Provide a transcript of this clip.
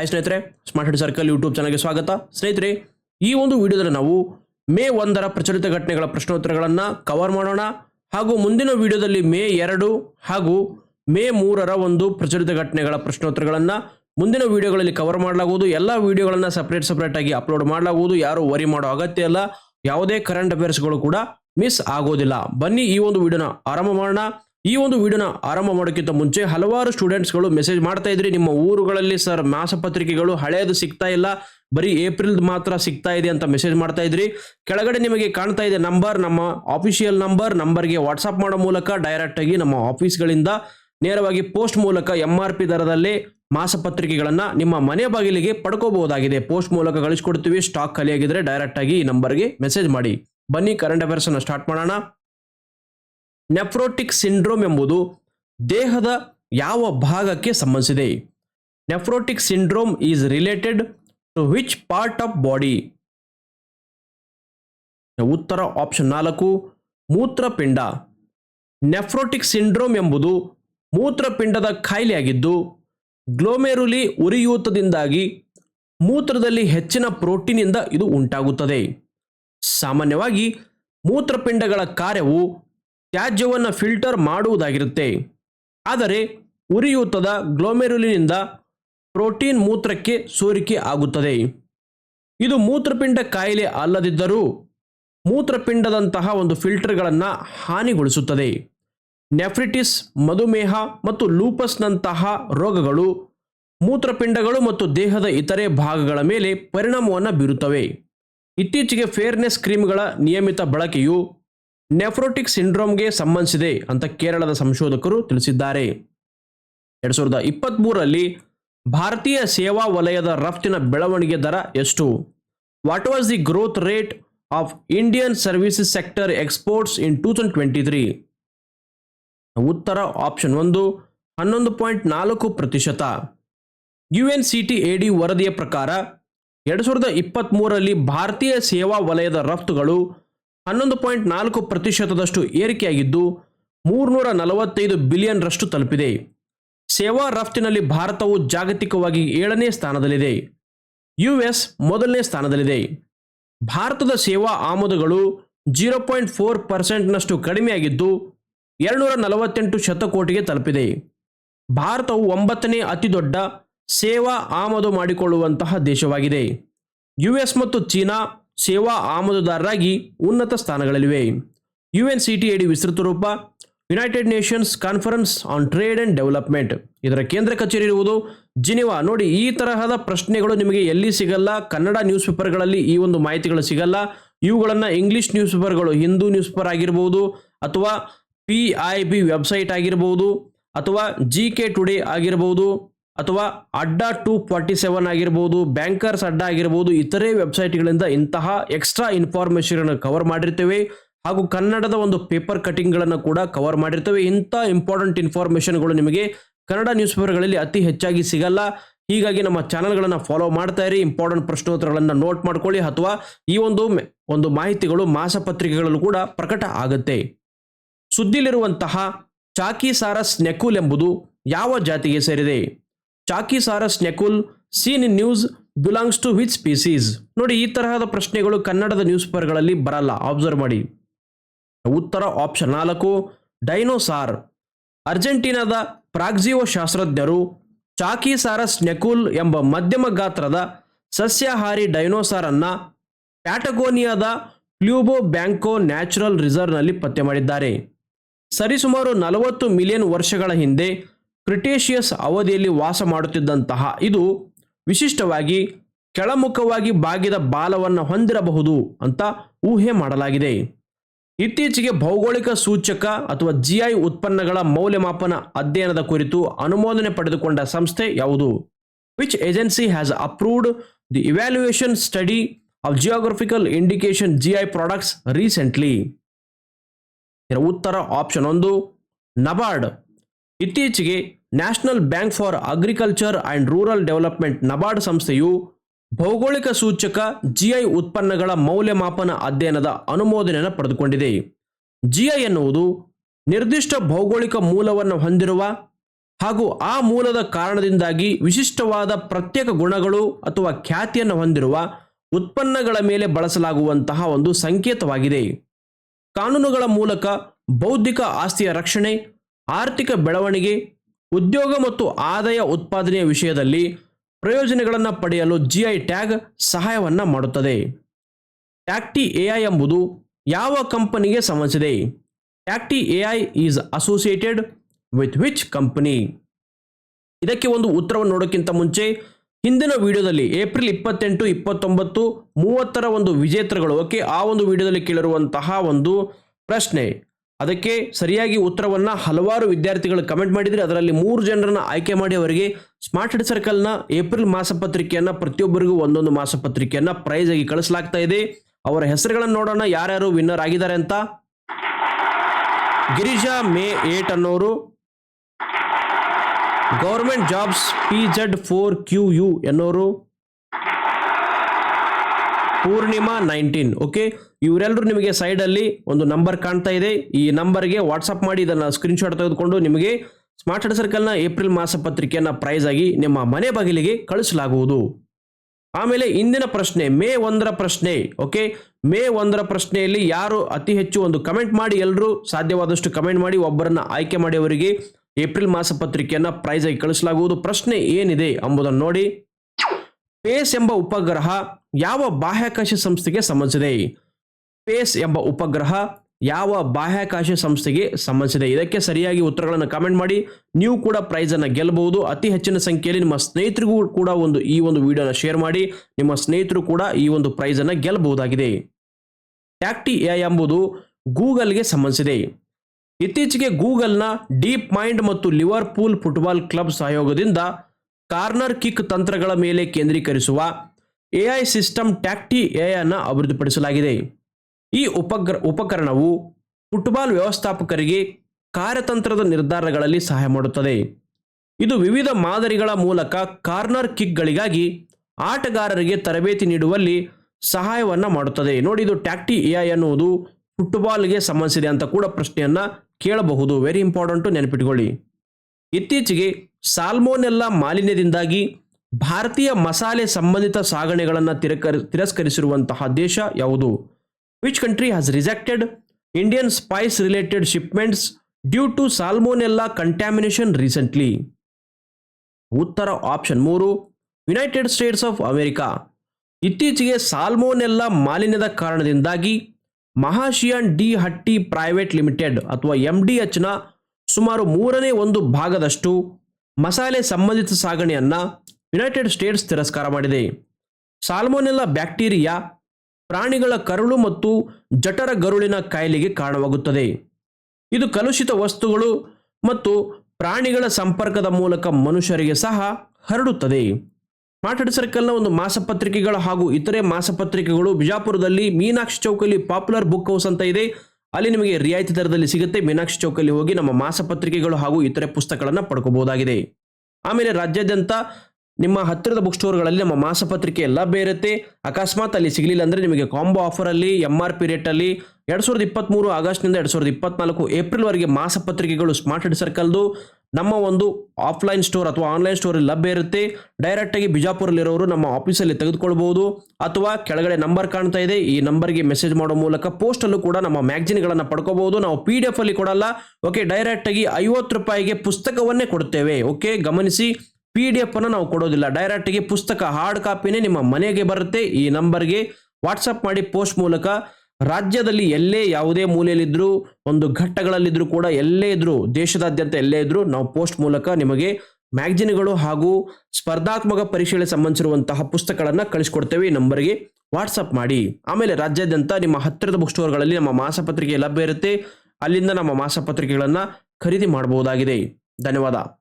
Hi ಸ್ನೇಹಿತರೆ smart head circle YouTube ಚಾನಲ್ಗೆ ಸ್ವಾಗತ. ಸ್ನೇಹಿತರೆ, ಈ ಒಂದು ವಿಡಿಯೋದಲ್ಲಿ ನಾವು ಮೇ ಒಂದರ ಪ್ರಚಲಿತ ಘಟನೆಗಳ ಪ್ರಶ್ನೋತ್ತರಗಳನ್ನು ಕವರ್ ಮಾಡೋಣ. ಹಾಗೂ ಮುಂದಿನ ವಿಡಿಯೋದಲ್ಲಿ ಮೇ ಎರಡು ಹಾಗೂ ಮೇ ಮೂರರ ಒಂದು ಪ್ರಚಲಿತ ಘಟನೆಗಳ ಪ್ರಶ್ನೋತ್ತರಗಳನ್ನು ಮುಂದಿನ ವಿಡಿಯೋಗಳಲ್ಲಿ ಕವರ್ ಮಾಡಲಾಗುವುದು. ಎಲ್ಲ ವಿಡಿಯೋಗಳನ್ನು ಸಪ್ರೇಟ್ ಸಪ್ರೇಟ್ ಆಗಿ ಅಪ್ಲೋಡ್ ಮಾಡಲಾಗುವುದು. ಯಾರು ವರಿ ಮಾಡೋ ಅಗತ್ಯ ಇಲ್ಲ. ಯಾವುದೇ ಕರೆಂಟ್ ಅಫೇರ್ಸ್ಗಳು ಕೂಡ ಮಿಸ್ ಆಗೋದಿಲ್ಲ. ಬನ್ನಿ ಈ ಒಂದು ವಿಡಿಯೋನ ಆರಂಭ ಮಾಡೋಣ. ಈ ಒಂದು ವಿಡಿಯೋನ ಆರಂಭ ಮಾಡೋಕ್ಕಿಂತ ಮುಂಚೆ ಹಲವಾರು ಸ್ಟೂಡೆಂಟ್ಸ್ಗಳು ಮೆಸೇಜ್ ಮಾಡ್ತಾ ಇದ್ರಿ. ನಿಮ್ಮ ಊರುಗಳಲ್ಲಿ ಸರ್ ಮಾಸಪತ್ರಿಕೆಗಳು ಹಳೆಯದು ಸಿಗ್ತಾ ಇಲ್ಲ. ಬರೀ ಏಪ್ರಿಲ್ ಮಾತ್ರ ಸಿಗ್ತಾ ಇದೆ ಅಂತ ಮೆಸೇಜ್ ಮಾಡ್ತಾ ಇದ್ರಿ. ಕೆಳಗಡೆ ನಿಮಗೆ ಕಾಣ್ತಾ ಇದೆ ನಂಬರ್ ನಮ್ಮ ಆಫಿಷಿಯಲ್ ನಂಬರ್ ನಂಬರ್ಗೆ ವಾಟ್ಸಪ್ ಮಾಡೋ ಮೂಲಕ ಡೈರೆಕ್ಟ್ ಆಗಿ ನಮ್ಮ ಆಫೀಸ್ಗಳಿಂದ ನೇರವಾಗಿ ಪೋಸ್ಟ್ ಮೂಲಕ ಎಂ ಆರ್ ಪಿ ದರದಲ್ಲಿ ಮಾಸಪತ್ರಿಕೆಗಳನ್ನು ನಿಮ್ಮ ಮನೆ ಬಾಗಿಲಿಗೆ ಪಡ್ಕೋಬಹುದಾಗಿದೆ. ಪೋಸ್ಟ್ ಮೂಲಕ ಕಳಿಸ್ಕೊಡ್ತೀವಿ. ಸ್ಟಾಕ್ ಖಾಲಿಯಾಗಿದ್ರೆ ಡೈರೆಕ್ಟ್ ಆಗಿ ಈ ನಂಬರ್ಗೆ ಮೆಸೇಜ್ ಮಾಡಿ. ಬನ್ನಿ ಕರೆಂಟ್ ಅಫೇರ್ಸ್ ಅನ್ನು ಸ್ಟಾರ್ಟ್ ಮಾಡೋಣ. ನೆಫ್ರೋಟಿಕ್ ಸಿಂಡ್ರೋಮ್ ಎಂಬುದು ದೇಹದ ಯಾವ ಭಾಗಕ್ಕೆ ಸಂಬಂಧಿಸಿದೆ. Nephrotic syndrome is related to which part of body ಉತ್ತರ ಆಪ್ಷನ್ ನಾಲ್ಕು, ಮೂತ್ರಪಿಂಡ. ನೆಫ್ರೋಟಿಕ್ ಸಿಂಡ್ರೋಮ್ ಎಂಬುದು ಮೂತ್ರಪಿಂಡದ ಕಾಯಿಲೆಯಾಗಿದ್ದು ಗ್ಲೋಮೆರುಲಿ ಉರಿಯೂತದಿಂದಾಗಿ ಮೂತ್ರದಲ್ಲಿ ಹೆಚ್ಚಿನ ಪ್ರೋಟೀನಿಂದ ಇದು ಉಂಟಾಗುತ್ತದೆ. ಸಾಮಾನ್ಯವಾಗಿ ಮೂತ್ರಪಿಂಡಗಳ ಕಾರ್ಯವು ತ್ಯಾಜ್ಯವನ್ನು ಫಿಲ್ಟರ್ ಮಾಡುವುದಾಗಿರುತ್ತೆ. ಆದರೆ ಉರಿಯೂತದ ಗ್ಲೋಮೆರುಲಿನಿಂದ ಪ್ರೋಟೀನ್ ಮೂತ್ರಕ್ಕೆ ಸೋರಿಕೆ ಆಗುತ್ತದೆ. ಇದು ಮೂತ್ರಪಿಂಡ ಕಾಯಿಲೆ ಅಲ್ಲದಿದ್ದರೂ ಮೂತ್ರಪಿಂಡದಂತಹ ಒಂದು ಫಿಲ್ಟರ್ಗಳನ್ನು ಹಾನಿಗೊಳಿಸುತ್ತದೆ. ನೆಫ್ರಿಟಿಸ್ ಮಧುಮೇಹ ಮತ್ತು ಲೂಪಸ್ನಂತಹ ರೋಗಗಳು ಮೂತ್ರಪಿಂಡಗಳು ಮತ್ತು ದೇಹದ ಇತರೆ ಭಾಗಗಳ ಮೇಲೆ ಪರಿಣಾಮವನ್ನು ಬೀರುತ್ತವೆ. ಇತ್ತೀಚೆಗೆ ಫೇರ್ನೆಸ್ ಕ್ರೀಮ್ಗಳ ನಿಯಮಿತ ಬಳಕೆಯು ನೆಫ್ರೋಟಿಕ್ ಸಿಂಡ್ರೋಮ್ಗೆ ಸಂಬಂಧಿಸಿದೆ ಅಂತ ಕೇರಳದ ಸಂಶೋಧಕರು ತಿಳಿಸಿದ್ದಾರೆ. ಎರಡ್ ಸಾವಿರದ ಇಪ್ಪತ್ತ್ಮೂರರಲ್ಲಿ ಭಾರತೀಯ ಸೇವಾ ವಲಯದ ರಫ್ತಿನ ಬೆಳವಣಿಗೆ ದರ ಎಷ್ಟು? What was the growth rate of Indian services sector exports in two thousand twenty three ಉತ್ತರ ಆಪ್ಷನ್ ಒಂದು, ಹನ್ನೊಂದು ಪಾಯಿಂಟ್ ನಾಲ್ಕು ಪ್ರತಿಶತ. U N C T A D ವರದಿಯ ಪ್ರಕಾರ, ಎರಡು ಸಾವಿರದ ಇಪ್ಪತ್ತ್ಮೂರರಲ್ಲಿ ಭಾರತೀಯ ಸೇವಾ ವಲಯದ ರಫ್ತುಗಳು ಹನ್ನೊಂದು ಪಾಯಿಂಟ್ ನಾಲ್ಕು ಪ್ರತಿಶತದಷ್ಟು ಏರಿಕೆಯಾಗಿದ್ದು ಮೂರ್ನೂರ ನಲವತ್ತೈದು ಬಿಲಿಯನ್ರಷ್ಟು ತಲುಪಿದೆ. ಸೇವಾ ರಫ್ತಿನಲ್ಲಿ ಭಾರತವು ಜಾಗತಿಕವಾಗಿ ಏಳನೇ ಸ್ಥಾನದಲ್ಲಿದೆ. ಯು ಎಸ್ ಮೊದಲನೇ ಸ್ಥಾನದಲ್ಲಿದೆ. ಭಾರತದ ಸೇವಾ ಆಮದುಗಳು ಜೀರೋ ಪಾಯಿಂಟ್ ಫೋರ್ ಪರ್ಸೆಂಟ್ನಷ್ಟು ಕಡಿಮೆಯಾಗಿದ್ದು ಎರಡುನೂರ ನಲವತ್ತೆಂಟು ಶತಕೋಟಿಗೆ ತಲುಪಿದೆ. ಭಾರತವು ಒಂಬತ್ತನೇ ಅತಿದೊಡ್ಡ ಸೇವಾ ಆಮದು ಮಾಡಿಕೊಳ್ಳುವಂತಹ ದೇಶವಾಗಿದೆ. ಯು ಎಸ್ ಮತ್ತು ಚೀನಾ ಸೇವಾ ಆಮದುದಾರರಾಗಿ ಉನ್ನತ ಸ್ಥಾನಗಳಲ್ಲಿವೆ. ಯು ಎನ್ ಸಿ ವಿಸ್ತೃತ ರೂಪ United Nations Conference on Trade and Development ಇದರ ಕೇಂದ್ರ ಕಚೇರಿ ಇರುವುದು ಜಿನಿವಾ. ನೋಡಿ, ಈ ತರಹದ ಪ್ರಶ್ನೆಗಳು ನಿಮಗೆ ಎಲ್ಲಿ ಸಿಗಲ್ಲ? ಕನ್ನಡ ನ್ಯೂಸ್ ಪೇಪರ್ಗಳಲ್ಲಿ ಈ ಒಂದು ಮಾಹಿತಿಗಳು ಸಿಗಲ್ಲ. ಇವುಗಳನ್ನು ಇಂಗ್ಲಿಷ್ ನ್ಯೂಸ್ ಪೇಪರ್ಗಳು ಹಿಂದೂ ನ್ಯೂಸ್ ಪೇಪರ್ ಆಗಿರಬಹುದು ಅಥವಾ ಪಿ ಐ ಬಿ ವೆಬ್ಸೈಟ್ ಆಗಿರ್ಬೋದು, ಅಥವಾ ಜಿ ಕೆ ಟುಡೇ ಆಗಿರ್ಬೋದು ಅಥವಾ ಅಡ್ಡ ಟು ಫಾರ್ಟಿ ಸೆವೆನ್ ಆಗಿರ್ಬೋದು, ಬ್ಯಾಂಕರ್ಸ್ ಅಡ್ಡ ಆಗಿರ್ಬೋದು, ಇತರೆ ವೆಬ್ಸೈಟ್ಗಳಿಂದ ಇಂತಹ ಎಕ್ಸ್ಟ್ರಾ ಇನ್ಫಾರ್ಮೇಷನ್ ಕವರ್ ಮಾಡಿರ್ತೇವೆ. ಹಾಗೂ ಕನ್ನಡದ ಒಂದು ಪೇಪರ್ ಕಟಿಂಗ್ಗಳನ್ನು ಕೂಡ ಕವರ್ ಮಾಡಿರ್ತೇವೆ. ಇಂಥ ಇಂಪಾರ್ಟೆಂಟ್ ಇನ್ಫಾರ್ಮೇಷನ್ಗಳು ನಿಮಗೆ ಕನ್ನಡ ನ್ಯೂಸ್ ಪೇಪರ್ಗಳಲ್ಲಿ ಅತಿ ಹೆಚ್ಚಾಗಿ ಸಿಗಲ್ಲ. ಹೀಗಾಗಿ ನಮ್ಮ ಚಾನಲ್ಗಳನ್ನು ಫಾಲೋ ಮಾಡ್ತಾ ಇರಿ. ಇಂಪಾರ್ಟೆಂಟ್ ಪ್ರಶ್ನೋತ್ತರಗಳನ್ನು ನೋಟ್ ಮಾಡ್ಕೊಳ್ಳಿ. ಅಥವಾ ಈ ಒಂದು ಒಂದು ಮಾಹಿತಿಗಳು ಮಾಸಪತ್ರಿಕೆಗಳಲ್ಲೂ ಕೂಡ ಪ್ರಕಟ ಆಗುತ್ತೆ. ಸುದ್ದಿಲಿರುವಂತಹ ಚಾಕಿಸಾರಸ್ ನೆಕುಲ್ ಎಂಬುದು ಯಾವ ಜಾತಿಗೆ ಸೇರಿದೆ? Chakisaurus nekul seen in news, belongs to which species ನೋಡಿ, ಈ ತರಹದ ಪ್ರಶ್ನೆಗಳು ಕನ್ನಡದ ನ್ಯೂಸ್ ಪೇಪರ್ಗಳಲ್ಲಿ ಬರಲ್ಲ. ಅಬ್ಸರ್ವ್ ಮಾಡಿ. ಉತ್ತರ ಆಪ್ಷನ್ ನಾಲ್ಕು, ಡೈನೋಸಾರ್. ಅರ್ಜೆಂಟೀನಾದ ಪ್ರಾಗ್ಜೀವ ಶಾಸ್ತ್ರಜ್ಞರು ಚಾಕಿಸಾರಸ್ ನೆಕುಲ್ ಎಂಬ ಮಧ್ಯಮ ಗಾತ್ರದ ಸಸ್ಯಾಹಾರಿ ಡೈನೋಸಾರ್ ಅನ್ನ ಪ್ಯಾಟಗೋನಿಯಾದ ಪ್ಲ್ಯೂಬೋ ಬ್ಯಾಂಕೋ ನ್ಯಾಚುರಲ್ ರಿಸರ್ವ್ನಲ್ಲಿ ಪತ್ತೆ ಮಾಡಿದ್ದಾರೆ. ಸರಿಸುಮಾರು ನಲವತ್ತು ಮಿಲಿಯನ್ ವರ್ಷಗಳ ಹಿಂದೆ ಕ್ರಿಟೇಷಿಯಸ್ ಅವಧಿಯಲ್ಲಿ ವಾಸ ಮಾಡುತ್ತಿದ್ದಂತಹ, ಇದು ವಿಶಿಷ್ಟವಾಗಿ ಕೆಳಮುಖವಾಗಿ ಬಾಗಿದ ಬಾಲವನ್ನು ಹೊಂದಿರಬಹುದು ಅಂತ ಊಹೆ ಮಾಡಲಾಗಿದೆ. ಇತ್ತೀಚೆಗೆ ಭೌಗೋಳಿಕ ಸೂಚಕ ಅಥವಾ ಜಿಐ ಉತ್ಪನ್ನಗಳ ಮೌಲ್ಯಮಾಪನ ಅಧ್ಯಯನದ ಕುರಿತು ಅನುಮೋದನೆ ಪಡೆದುಕೊಂಡ ಸಂಸ್ಥೆ ಯಾವುದು? Which agency has approved the evaluation study of geographical indication GI products recently ಇದರ ಉತ್ತರ ಆಪ್ಷನ್ ಒಂದು, ನಬಾರ್ಡ್. ಇತ್ತೀಚೆಗೆ National Bank for Agriculture and Rural Development NABARD ಸಂಸ್ಥೆಯು ಭೌಗೋಳಿಕ ಸೂಚಕ ಜಿಐ ಉತ್ಪನ್ನಗಳ ಮೌಲ್ಯಮಾಪನ ಅಧ್ಯಯನದ ಅನುಮೋದನೆಯನ್ನು ಪಡೆದುಕೊಂಡಿದೆ. ಜಿಐ ಎನ್ನುವುದು ನಿರ್ದಿಷ್ಟ ಭೌಗೋಳಿಕ ಮೂಲವನ್ನು ಹೊಂದಿರುವ ಹಾಗೂ ಆ ಮೂಲದ ಕಾರಣದಿಂದಾಗಿ ವಿಶಿಷ್ಟವಾದ ಪ್ರತ್ಯೇಕ ಗುಣಗಳು ಅಥವಾ ಖ್ಯಾತಿಯನ್ನು ಹೊಂದಿರುವ ಉತ್ಪನ್ನಗಳ ಮೇಲೆ ಬಳಸಲಾಗುವಂತಹ ಒಂದು ಸಂಕೇತವಾಗಿದೆ. ಕಾನೂನುಗಳ ಮೂಲಕ ಬೌದ್ಧಿಕ ಆಸ್ತಿಯ ರಕ್ಷಣೆ, ಆರ್ಥಿಕ ಬೆಳವಣಿಗೆ ಉದ್ಯೋಗ ಮತ್ತು ಆದಾಯ ಉತ್ಪಾದನೆಯ ವಿಷಯದಲ್ಲಿ ಪ್ರಯೋಜನಗಳನ್ನು ಪಡೆಯಲು ಜಿಐ ಟ್ಯಾಗ್ ಸಹಾಯವನ್ನು ಮಾಡುತ್ತದೆ. ಟ್ಯಾಕ್ಟಿ ಎಐ ಎಂಬುದು ಯಾವ ಕಂಪನಿಗೆ ಸಂಬಂಧಿಸಿದೆ? Tactic AI is associated with which company ಇದಕ್ಕೆ ಒಂದು ಉತ್ತರವನ್ನು ನೋಡೋಕ್ಕಿಂತ ಮುಂಚೆ ಹಿಂದಿನ ವಿಡಿಯೋದಲ್ಲಿ ಏಪ್ರಿಲ್ ಇಪ್ಪತ್ತೆಂಟು, ಇಪ್ಪತ್ತೊಂಬತ್ತು, ಮೂವತ್ತರ ಒಂದು ವಿಜೇತರುಗಳು ಓಕೆ ಆ ಒಂದು ವಿಡಿಯೋದಲ್ಲಿ ಕೇಳಿರುವಂತಹ ಒಂದು ಪ್ರಶ್ನೆ. ಅದಕ್ಕೆ ಸರಿಯಾಗಿ ಉತ್ತರವನ್ನು ಹಲವಾರು ವಿದ್ಯಾರ್ಥಿಗಳು ಕಮೆಂಟ್ ಮಾಡಿದರೆ ಅದರಲ್ಲಿ ಮೂರು ಜನರನ್ನು ಆಯ್ಕೆ ಮಾಡಿ ಅವರಿಗೆ ಸ್ಮಾರ್ಟ್ ಹೆಡ್ ಸರ್ಕಲ್ನ ಏಪ್ರಿಲ್ ಮಾಸಪತ್ರಿಕೆಯನ್ನು ಪ್ರತಿಯೊಬ್ಬರಿಗೂ ಒಂದೊಂದು ಮಾಸಪತ್ರಿಕೆಯನ್ನು ಪ್ರೈಸ್ ಆಗಿ ಕಳಿಸಲಾಗ್ತಾ ಇದೆ. ಅವರ ಹೆಸರುಗಳನ್ನು ನೋಡೋಣ, ಯಾರ್ಯಾರು ವಿನ್ನರ್ ಆಗಿದ್ದಾರೆ ಅಂತ. ಗಿರಿಜಾ ಮೇ ಏಟ್ ಅನ್ನೋರು. Government jobs P Z four Q U ಎನ್ನೋರು Purnima nineteen okay ಇವರೆಲ್ಲರೂ ನಿಮಗೆ ಸೈಡಲ್ಲಿ ಒಂದು ನಂಬರ್ ಕಾಣ್ತಾ ಇದೆ. ಈ ನಂಬರ್ಗೆ ವಾಟ್ಸಪ್ ಮಾಡಿ ಇದನ್ನು ಸ್ಕ್ರೀನ್ಶಾಟ್ ತೆಗೆದುಕೊಂಡು ನಿಮಗೆ ಸ್ಮಾರ್ಟ್ ಸರ್ಕಲ್ನ ಏಪ್ರಿಲ್ ಮಾಸ ಪತ್ರಿಕೆಯನ್ನು ಪ್ರೈಸ್ ಆಗಿ ನಿಮ್ಮ ಮನೆ ಬಾಗಿಲಿಗೆ ಕಳಿಸಲಾಗುವುದು. ಆಮೇಲೆ ಇಂದಿನ ಪ್ರಶ್ನೆ, ಮೇ ಒಂದರ ಪ್ರಶ್ನೆ ಓಕೆ ಮೇ ಒಂದರ ಪ್ರಶ್ನೆಯಲ್ಲಿ ಯಾರು ಅತಿ ಹೆಚ್ಚು ಒಂದು ಕಮೆಂಟ್ ಮಾಡಿ ಎಲ್ಲರೂ ಸಾಧ್ಯವಾದಷ್ಟು ಕಮೆಂಟ್ ಮಾಡಿ ಒಬ್ಬರನ್ನ ಆಯ್ಕೆ ಮಾಡಿ ಅವರಿಗೆ ಏಪ್ರಿಲ್ ಮಾಸ ಪತ್ರಿಕೆಯನ್ನು ಪ್ರೈಸ್ ಆಗಿ ಕಳಿಸಲಾಗುವುದು. ಪ್ರಶ್ನೆ ಏನಿದೆ ಎಂಬುದನ್ನು ನೋಡಿ. ಪೇಸ್ ಎಂಬ ಉಪಗ್ರಹ ಯಾವ ಬಾಹ್ಯಾಕಾಶ ಸಂಸ್ಥೆಗೆ ಸಂಬಂಧಿಸಿದೆ? ಪೇಸ್ ಎಂಬ ಉಪಗ್ರಹ ಯಾವ ಬಾಹ್ಯಾಕಾಶ ಸಂಸ್ಥೆಗೆ ಸಂಬಂಧಿಸಿದೆ? ಇದಕ್ಕೆ ಸರಿಯಾಗಿ ಉತ್ತರಗಳನ್ನು ಕಮೆಂಟ್ ಮಾಡಿ. ನೀವು ಕೂಡ ಪ್ರೈಸ್ ಅನ್ನು ಗೆಲ್ಲಬಹುದು. ಅತಿ ಹೆಚ್ಚಿನ ಸಂಖ್ಯೆಯಲ್ಲಿ ನಿಮ್ಮ ಸ್ನೇಹಿತರಿಗೂ ಕೂಡ ಒಂದು ಈ ಒಂದು ವಿಡಿಯೋನ ಶೇರ್ ಮಾಡಿ. ನಿಮ್ಮ ಸ್ನೇಹಿತರು ಕೂಡ ಈ ಒಂದು ಪ್ರೈಸ್ ಅನ್ನು ಗೆಲ್ಲಬಹುದಾಗಿದೆ. ಟ್ಯಾಕ್ಟಿ ಎ ಎಂಬುದು ಗೂಗಲ್ಗೆ ಸಂಬಂಧಿಸಿದೆ. ಇತ್ತೀಚೆಗೆ ಗೂಗಲ್ನ ಡೀಪ್ ಮೈಂಡ್ ಮತ್ತು ಲಿವರ್ ಪೂಲ್ ಫುಟ್ಬಾಲ್ ಕ್ಲಬ್ ಸಹಯೋಗದಿಂದ ಕಾರ್ನರ್ ಕಿಕ್ ತಂತ್ರಗಳ ಮೇಲೆ ಕೇಂದ್ರೀಕರಿಸುವ ಎಐ ಸಿಸ್ಟಮ್ ಟ್ಯಾಕ್ಟಿ ಎ ಅನ್ನು ಅಭಿವೃದ್ಧಿಪಡಿಸಲಾಗಿದೆ. ಈ ಉಪಗ್ರ, ಉಪಕರಣವು ಫುಟ್ಬಾಲ್ ವ್ಯವಸ್ಥಾಪಕರಿಗೆ ಕಾರ್ಯತಂತ್ರದ ನಿರ್ಧಾರಗಳಲ್ಲಿ ಸಹಾಯ ಮಾಡುತ್ತದೆ. ಇದು ವಿವಿಧ ಮಾದರಿಗಳ ಮೂಲಕ ಕಾರ್ನರ್ ಕಿಕ್ಗಳಿಗಾಗಿ ಆಟಗಾರರಿಗೆ ತರಬೇತಿ ನೀಡುವಲ್ಲಿ ಸಹಾಯವನ್ನು ಮಾಡುತ್ತದೆ. ನೋಡಿ, ಇದು ಟ್ಯಾಕ್ಟಿ ಎಐ ಅನ್ನುವುದು ಫುಟ್ಬಾಲ್ಗೆ ಸಂಬಂಧಿಸಿದೆ ಅಂತ ಕೂಡ ಪ್ರಶ್ನೆಯನ್ನು ಕೇಳಬಹುದು. ವೆರಿ ಇಂಪಾರ್ಟೆಂಟು ನೆನಪಿಟ್ಕೊಳ್ಳಿ. ಇತ್ತೀಚೆಗೆ ಸಾಲ್ಮೋನೆಲ್ಲ ಮಾಲಿನ್ಯದಿಂದಾಗಿ ಭಾರತೀಯ ಮಸಾಲೆ ಸಂಬಂಧಿತ ಸಾಗಣೆಗಳನ್ನು ತಿರಕರಿ, ತಿರಸ್ಕರಿಸಿರುವಂತಹ ದೇಶ ಯಾವುದು? Which country has rejected Indian spice related shipments due to salmonella contamination recently ಉತ್ತರ ಆಪ್ಷನ್ ಮೂರು ಯುನೈಟೆಡ್ ಸ್ಟೇಟ್ಸ್ ಆಫ್ ಅಮೆರಿಕಾ ಇತ್ತೀಚೆಗೆ ಸಾಲ್ಮೋನೆಲ್ಲಾ ಮಾಲಿನ್ಯದ ಕಾರಣದಿಂದಾಗಿ ಮಹಾಶಿಯಾನ್ ಡಿ ಹಟ್ಟಿ ಪ್ರೈವೇಟ್ ಲಿಮಿಟೆಡ್ ಅಥವಾ ಎಂ ಡಿ ಎಚ್ನ ಸುಮಾರು ಮೂರನೇ ಒಂದು ಭಾಗದಷ್ಟು ಮಸಾಲೆ ಸಂಬಂಧಿತ ಸಾಗಣೆಯನ್ನು ಯುನೈಟೆಡ್ ಸ್ಟೇಟ್ಸ್ ತಿರಸ್ಕಾರ ಮಾಡಿದೆ. ಸಾಲ್ಮೋನೆಲ್ಲಾ ಬ್ಯಾಕ್ಟೀರಿಯಾ ಪ್ರಾಣಿಗಳ ಕರುಳು ಮತ್ತು ಜಠರ ಗರುಳಿನ ಕಾಯಿಲೆಗೆ ಕಾರಣವಾಗುತ್ತದೆ. ಇದು ಕಲುಷಿತ ವಸ್ತುಗಳು ಮತ್ತು ಪ್ರಾಣಿಗಳ ಸಂಪರ್ಕದ ಮೂಲಕ ಮನುಷ್ಯರಿಗೆ ಸಹ ಹರಡುತ್ತದೆ. ಮಾಟಡ್ ಸರ್ಕಲ್ನ ಒಂದು ಮಾಸಪತ್ರಿಕೆಗಳು ಹಾಗೂ ಇತರೆ ಮಾಸಪತ್ರಿಕೆಗಳು ಬಿಜಾಪುರದಲ್ಲಿ ಮೀನಾಕ್ಷಿ ಚೌಕಲ್ಲಿ ಪಾಪ್ಯುಲರ್ ಬುಕ್ ಹೌಸ್ ಅಂತ ಇದೆ. ಅಲ್ಲಿ ನಿಮಗೆ ರಿಯಾಯಿತಿ ದರದಲ್ಲಿ ಸಿಗುತ್ತೆ. ಮೀನಾಕ್ಷಿ ಚೌಕಲ್ಲಿ ಹೋಗಿ ನಮ್ಮ ಮಾಸಪತ್ರಿಕೆಗಳು ಹಾಗೂ ಇತರೆ ಪುಸ್ತಕಗಳನ್ನು ಪಡ್ಕೋಬಹುದಾಗಿದೆ. ಆಮೇಲೆ ರಾಜ್ಯಾದ್ಯಂತ ನಿಮ್ಮ ಹತ್ತಿರದ ಬುಕ್ ಸ್ಟೋರ್ಗಳಲ್ಲಿ ನಮ್ಮ ಮಾಸಪತ್ರಿಕೆ ಲಭ್ಯ ಇರುತ್ತೆ ಅಕಸ್ಮಾತ್ ಅಲ್ಲಿ ಸಿಗಲಿಲ್ಲ ಅಂದರೆ ನಿಮಗೆ ಕಾಂಬೋ ಆಫರಲ್ಲಿ ಎಂ ಆರ್ ಪಿ ರೇಟಲ್ಲಿ ಎರಡು ಸಾವಿರದ ಇಪ್ಪತ್ತ್ಮೂರು ಆಗಸ್ಟ್ನಿಂದ ಎರಡು ಸಾವಿರದ ಇಪ್ಪತ್ನಾಲ್ಕು ಏಪ್ರಿಲ್ವರೆಗೆ ಮಾಸಪತ್ರಿಕೆಗಳು ಸ್ಮಾರ್ಟ್ ಹೆಡ್ ಸರ್ಕಲ್ದು ನಮ್ಮ ಒಂದು ಆಫ್ಲೈನ್ ಸ್ಟೋರ್ ಅಥವಾ ಆನ್ಲೈನ್ ಸ್ಟೋರಲ್ಲಿ ಲಭ್ಯ ಇರುತ್ತೆ ಡೈರೆಕ್ಟಾಗಿ ಬಿಜಾಪುರಲ್ಲಿರೋರು ನಮ್ಮ ಆಫೀಸಲ್ಲಿ ತೆಗೆದುಕೊಳ್ಬೋದು. ಅಥವಾ ಕೆಳಗಡೆ ನಂಬರ್ ಕಾಣ್ತಾ ಇದೆ. ಈ ನಂಬರ್ಗೆ ಮೆಸೇಜ್ ಮಾಡೋ ಮೂಲಕ ಪೋಸ್ಟಲ್ಲೂ ಕೂಡ ನಮ್ಮ ಮ್ಯಾಗ್ಜಿನ್ಗಳನ್ನು ಪಡ್ಕೋಬಹುದು ನಾವು ಪಿ ಡಿ ಎಫ್ ಅಲ್ಲಿ ಕೊಡಲ್ಲ. ಓಕೆ ಡೈರೆಕ್ಟಾಗಿ ಐವತ್ತು ರೂಪಾಯಿಗೆ ಪುಸ್ತಕವನ್ನೇ ಕೊಡ್ತೇವೆ. ಓಕೆ ಗಮನಿಸಿ. ಪಿ ಡಿ ಎಫ್ ಅನ್ನು ನಾವು ಕೊಡೋದಿಲ್ಲ. ಡೈರೆಕ್ಟ್ಗೆ ಪುಸ್ತಕ ಹಾರ್ಡ್ ಕಾಪಿನೇ ನಿಮ್ಮ ಮನೆಗೆ ಬರುತ್ತೆ. ಈ ನಂಬರ್ಗೆ ವಾಟ್ಸಪ್ ಮಾಡಿ ಪೋಸ್ಟ್ ಮೂಲಕ ರಾಜ್ಯದಲ್ಲಿ ಎಲ್ಲೇ ಯಾವುದೇ ಮೂಲೆಯಲ್ಲಿದ್ದರೂ ಒಂದು ಘಟ್ಟಗಳಲ್ಲಿದ್ದರೂ ಕೂಡ ಎಲ್ಲೇ ಇದ್ದರೂ ದೇಶದಾದ್ಯಂತ ಎಲ್ಲೇ ಇದ್ದರೂ ನಾವು ಪೋಸ್ಟ್ ಮೂಲಕ ನಿಮಗೆ ಮ್ಯಾಗ್ಜಿನ್ಗಳು ಹಾಗೂ ಸ್ಪರ್ಧಾತ್ಮಕ ಪರೀಕ್ಷೆಗಳಿಗೆ ಸಂಬಂಧಿಸಿರುವಂತಹ ಪುಸ್ತಕಗಳನ್ನು ಕಳಿಸ್ಕೊಡ್ತೇವೆ. ಈ ನಂಬರ್ಗೆ ವಾಟ್ಸಪ್ ಮಾಡಿ. ಆಮೇಲೆ ರಾಜ್ಯಾದ್ಯಂತ ನಿಮ್ಮ ಹತ್ತಿರದ ಬುಕ್ ಸ್ಟೋರ್ಗಳಲ್ಲಿ ನಮ್ಮ ಮಾಸಪತ್ರಿಕೆ ಲಭ್ಯ ಇರುತ್ತೆ. ಅಲ್ಲಿಂದ ನಮ್ಮ ಮಾಸಪತ್ರಿಕೆಗಳನ್ನು ಖರೀದಿ ಮಾಡಬಹುದಾಗಿದೆ. ಧನ್ಯವಾದ.